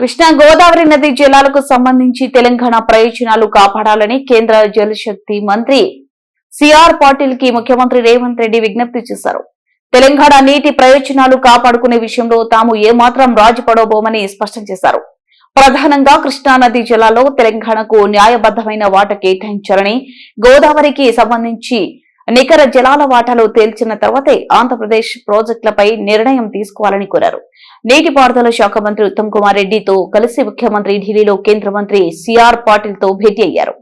కృష్ణా గోదావరి నది జలాలకు సంబంధించి తెలంగాణ ప్రయోజనాలు కాపాడాలని కేంద్ర జలశక్తి మంత్రి సిఆర్ పాటిల్కి ముఖ్యమంత్రి రేవంత్ రెడ్డి విజ్ఞప్తి చేశారు. తెలంగాణ నీటి ప్రయోజనాలు కాపాడుకునే విషయంలో తాము ఏమాత్రం రాజుపడబోమని స్పష్టం చేశారు. ప్రధానంగా కృష్ణా నది జలాల్లో తెలంగాణకు న్యాయబద్దమైన వాట కేటాయించాలని గోదావరికి సంబంధించి నికర జలాల వాటాలు తేల్చిన తర్వాతే ఆంధ్రప్రదేశ్ ప్రాజెక్టులపై నిర్ణయం తీసుకోవాలని కోరారు. నీటిపారుదల శాఖ మంత్రి ఉత్తమ్ కుమార్ రెడ్డితో కలిసి ముఖ్యమంత్రి ఢిల్లీలో కేంద్ర మంత్రి సిఆర్ పాటిల్తో భేటీ అయ్యారు.